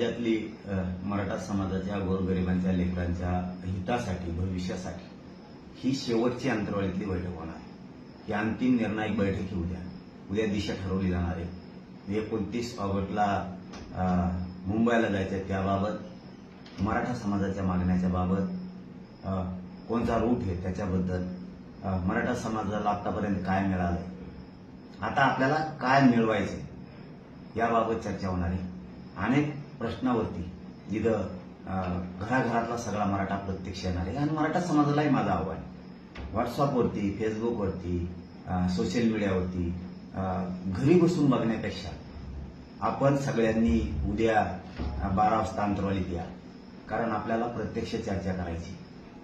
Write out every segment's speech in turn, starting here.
राज्यातली मराठा समाजाच्या गोरगरिबांच्या लेकरांच्या हितासाठी भविष्यासाठी ही शेवटची अंतराळीतली बैठक होणार आहे. ही अंतिम निर्णायक बैठक ही उद्या उद्या दिशा ठरवली जाणार आहे. एकोणतीस ऑगस्टला मुंबईला जायचं आहे त्याबाबत मराठा समाजाच्या मागण्याच्या बाबत कोणता रूट आहे त्याच्याबद्दल मराठा समाजाला आतापर्यंत काय मिळालंय? आता आपल्याला काय मिळवायचं याबाबत चर्चा होणार आहे. अनेक प्रश्नावरती. जिथं घराघरातला सगळा मराठा प्रत्यक्ष येणार आहे. आणि मराठा समाजालाही माझं आव्हान आहे. व्हॉट्सअपवरती फेसबुकवरती सोशल मीडियावरती घरी बसून बघण्यापेक्षा आपण सगळ्यांनी उद्या बारा वाजता अंतरवालीत या. कारण आपल्याला प्रत्यक्ष चर्चा करायची.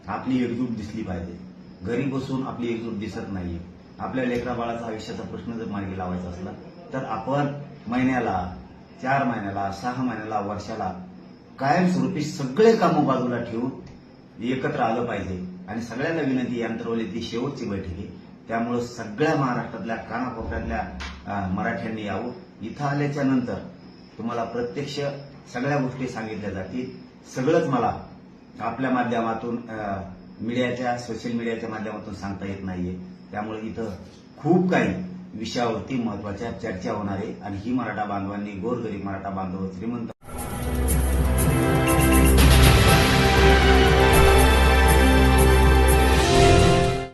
आपली एकजूट दिसली पाहिजे. घरी बसून आपली एकजूट दिसत नाहीये आपल्या लेकरा बाळाचा आयुष्याचा प्रश्न जर मार्गी लावायचा असला तर आपण महिन्याला चार महिन्याला सहा महिन्याला वर्षाला कायमस्वरूपी सगळे कामं बाजूला ठेवून एकत्र आलं पाहिजे. आणि सगळ्यांना विनंती यंत्रवलीतली शेवटची बैठक आहे. त्यामुळं सगळ्या महाराष्ट्रातल्या कानाकोपऱ्यातल्या मराठ्यांनी यावं. इथं आल्याच्यानंतर तुम्हाला प्रत्यक्ष सगळ्या गोष्टी सांगितल्या जातील. सगळंच मला आपल्या माध्यमातून मीडियाच्या सोशल मीडियाच्या माध्यमातून सांगता येत नाहीये. त्यामुळे इथं खूप काही विषयावरती महत्त्वाच्या चर्चा होणार आहे. आणि ही मराठा बांधवांनी गोरगरीब मराठा बांधव श्रीमंत